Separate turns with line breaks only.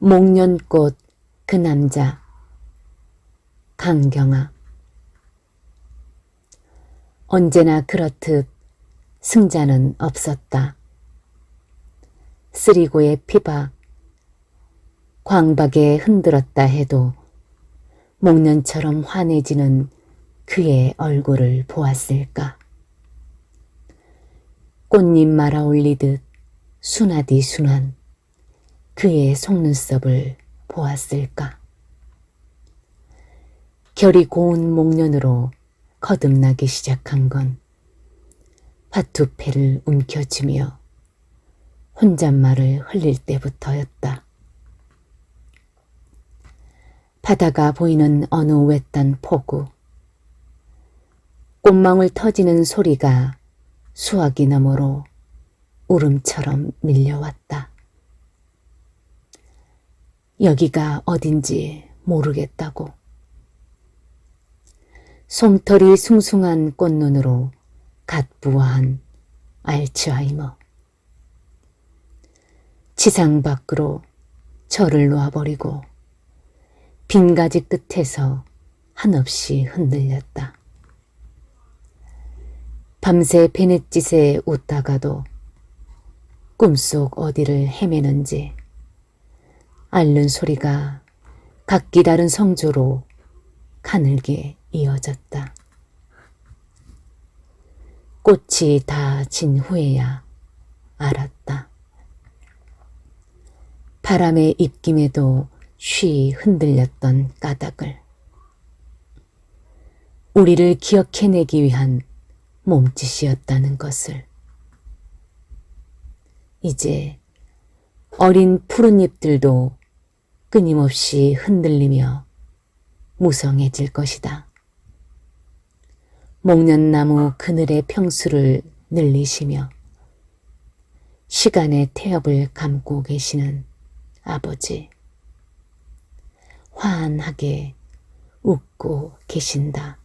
목련꽃 그 남자 강경아 언제나 그렇듯 승자는 없었다. 쓰리고의 피박 광박에 흔들었다 해도 목련처럼 환해지는 그의 얼굴을 보았을까. 꽃잎 말아 올리듯 순하디 순한 그의 속눈썹을 보았을까. 결이 고운 목련으로 거듭나기 시작한 건 화투패를 움켜쥐며 혼잣말을 흘릴 때부터였다. 바다가 보이는 어느 외딴 포구. 꽃망울 터지는 소리가 수화기 너머로 울음처럼 밀려왔다. 여기가 어딘지 모르겠다고. 솜털이 숭숭한 꽃눈으로 갓부화한 알츠하이머. 지상 밖으로 저를 놓아버리고 빈 가지 끝에서 한없이 흔들렸다. 밤새 베넷짓에 웃다가도 꿈속 어디를 헤매는지 앓는 소리가 각기 다른 성조로 가늘게 이어졌다. 꽃이 다 진 후에야 알았다. 바람의 입김에도 쉬 흔들렸던 까닭을 우리를 기억해내기 위한 몸짓이었다는 것을 이제 어린 푸른 잎들도 끊임없이 흔들리며 무성해질 것이다. 목련나무 그늘의 평수를 늘리시며 시간의 태엽을 감고 계시는 아버지. 환하게 웃고 계신다.